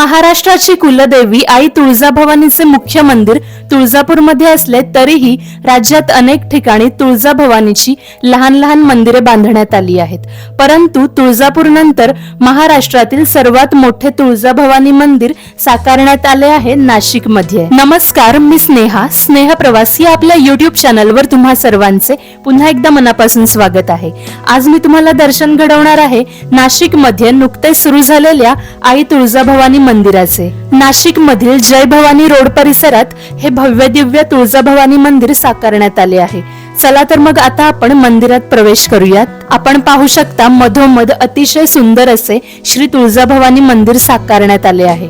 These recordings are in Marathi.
महाराष्ट्राची कुलदेवी आई तुळजाभवानीचे मुख्य मंदिर तुळजापूरमध्ये असले तरीही राज्यात अनेक ठिकाणी तुळजाभवानीची लहान लहान मंदिरे बांधण्यात आली आहेत. परंतु तुळजापूर नंतर महाराष्ट्रातील सर्वात मोठे तुळजाभवानी मंदिर साकारण्यात आले आहे नाशिकमध्ये नमस्कार मी स्नेहा. स्नेह प्रवास या आपल्या युट्यूब चॅनलवर तुम्हा सर्वांचे पुन्हा एकदा मनापासून स्वागत आहे. आज मी तुम्हाला दर्शन घडवणार आहे नाशिकमध्ये नुकतेच सुरू झालेल्या आई तुळजाभवानी मंदिराचे. नाशिक मधील जय भवानी रोड परिसरात हे भव्य दिव्य तुळजाभवानी मंदिर साकारण्यात आले आहे. चला तर मग आता आपण मंदिरात प्रवेश करूयात. आपण पाहू शकता मधोमध अतिशय सुंदर असे श्री तुळजाभवानी मंदिर साकारण्यात आले आहे.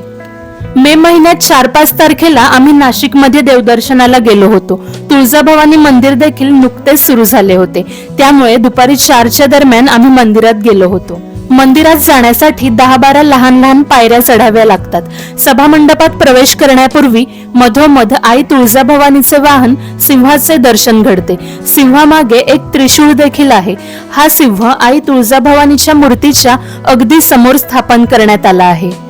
मे महिन्यात चार पाच तारखेला आम्ही नाशिकमध्ये देवदर्शनाला गेलो होतो. तुळजाभवानी मंदिर देखील नुकतेच सुरू झाले होते. त्यामुळे दुपारी चारच्या दरम्यान आम्ही मंदिरात गेलो होतो. मंदिरात जाण्यासाठी दहा बारा लहान लहान पायऱ्या चढाव्या लागतात. सभा मंडपात प्रवेश करण्यापूर्वी मधोमध आई तुळजाभवानीचे वाहन सिंहाचे दर्शन घडते. सिंहामागे एक त्रिशूळ देखील आहे. हा सिंह आई तुळजाभवानीच्या मूर्तीच्या अगदी समोर स्थापन करण्यात आला आहे.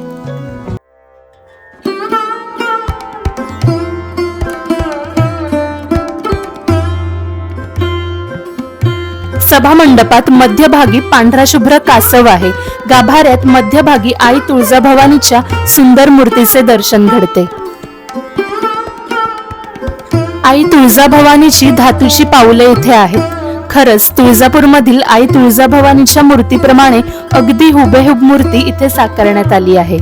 सभा मंडपात मध्यभागी पांढरा शुभ्र कासव आहे. गाभाऱ्यात मध्यभागी आई तुळजाभवानीच्या सुंदर मूर्तीचे दर्शन घडते. आई तुळजाभवानीची धातूची पाऊले इथे आहेत. खरंच तुळजापूरमधील आई तुळजाभवानीच्या मूर्तीप्रमाणे अगदी हुबेहुब मूर्ती इथे साकारण्यात आली आहे.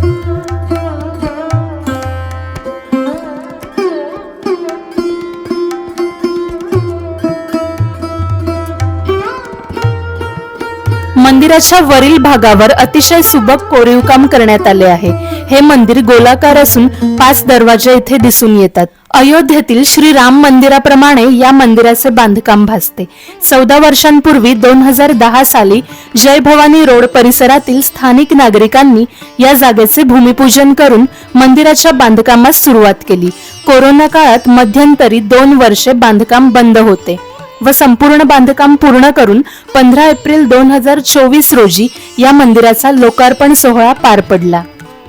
मंदिराच्या वरील भागावर अतिशय सुबक कोरीव काम करण्यात आले आहे. हे मंदिर गोलाकार असून पाच दरवाजे इथे दिसून येतात. अयोध्येतील श्री राम मंदिराप्रमाणे या मंदिराचे बांधकाम भासते. चौदा वर्षांपूर्वी दोन हजार दहा साली जय भवानी रोड परिसरातील स्थानिक नागरिकांनी या जागेचे भूमिपूजन करून मंदिराच्या बांधकामास सुरुवात केली. कोरोना काळात मध्यंतरी दोन वर्षे बांधकाम बंद होते. व संपूर्ण बांधकाम पूर्ण करून पंधरा एप्रिल दोन हजार चोवीस रोजी या मंदिराचा लोकार्पण सोहळा पार पडला.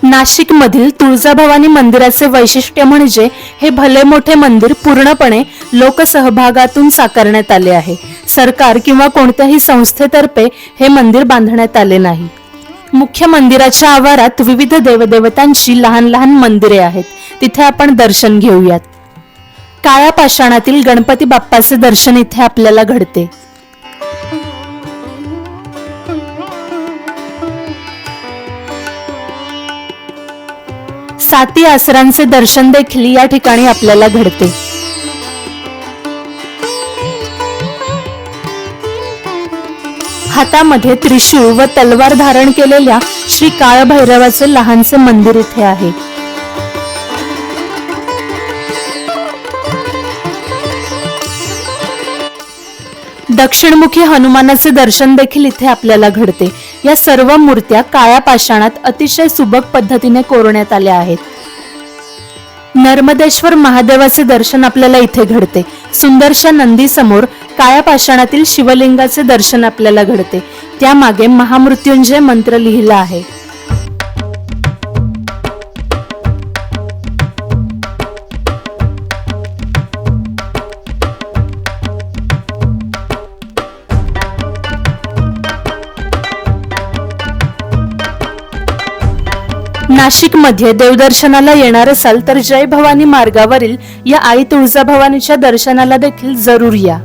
नाशिक मधील तुळजाभवानी मंदिराचे वैशिष्ट्य म्हणजे हे भले मोठे मंदिर पूर्णपणे लोकसहभागातून साकारण्यात आले आहे. सरकार किंवा कोणत्याही संस्थेतर्फे हे मंदिर बांधण्यात आले नाही. मुख्य मंदिराच्या आवारात विविध देवदेवतांची लहान लहान मंदिरे आहेत. तिथे आपण दर्शन घेऊयात. काळ्या पाषाणातील गणपती बाप्पाचे दर्शन इथे आपल्याला घडते. साती आसरांचे दर्शन देखील या ठिकाणी आपल्याला घडते. हातामध्ये त्रिशूळ व तलवार धारण केलेल्या श्री काळभैरवाचे लहानसे मंदिर इथे आहे. दक्षिणमुखी हनुमानाचे दर्शन देखील इथे आपल्याला घडते. या सर्व मूर्त्या काळ्या पाषाणात अतिशय सुबक पद्धतीने कोरण्यात आल्या आहेत. नर्मदेश्वर महादेवाचे दर्शन आपल्याला इथे घडते. सुंदरशा नंदी समोर काळ्या पाषाणातील शिवलिंगाचे दर्शन आपल्याला घडते. त्यामागे महामृत्युंजय मंत्र लिहिला आहे. नाशिकमध्ये देवदर्शनाला येणार असाल तर जय भवानी मार्गावरील या आई तुळजाभवानीच्या दर्शनाला देखील जरूर या.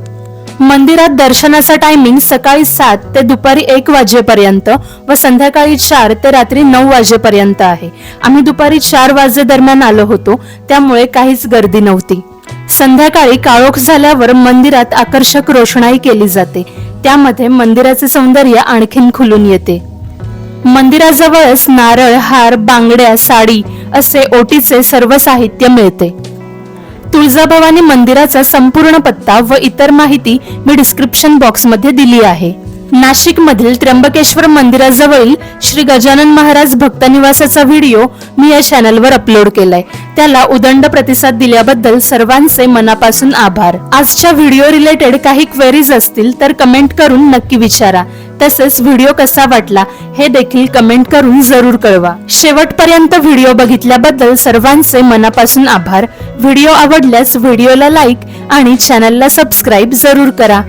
मंदिरात दर्शनाचा टायमिंग सकाळी सात ते दुपारी एक वाजेपर्यंत व संध्याकाळी चार ते रात्री नऊ वाजेपर्यंत आहे. आम्ही दुपारी चार वाजे दरम्यान आलो होतो त्यामुळे काहीच गर्दी नव्हती. संध्याकाळी काळोख झाल्यावर मंदिरात आकर्षक रोषणाई केली जाते. त्यामध्ये मंदिराचे सौंदर्य आणखीन खुलून येते. मंदिराजवळच नारळ हार बांगड्या साडी असे ओटीचे सर्व साहित्य मिळते. तुळजाभवानी मंदिराचा संपूर्ण पत्ता व इतर माहिती मी डिस्क्रिप्शन बॉक्समध्ये दिली आहे. नाशिक मधील त्र्यंबकेश्वर मंदिराजवळील श्री गजानन महाराज भक्त निवासाचा व्हिडिओ मी या चॅनलवर अपलोड केलाय. त्याला उदंड प्रतिसाद दिल्याबद्दल सर्वांचे मनापासून आभार. आजच्या व्हिडिओ रिलेटेड काही क्वेरीज असतील तर कमेंट करून नक्की विचारा. तसेच व्हिडिओ कसा वाटला हे देखील कमेंट करून जरूर कळवा. शेवटपर्यंत व्हिडिओ बघितल्याबद्दल सर्वांचे मनापासून आभार. व्हिडिओ आवडल्यास व्हिडिओला लाईक आणि चॅनलला सबस्क्राईब जरूर करा.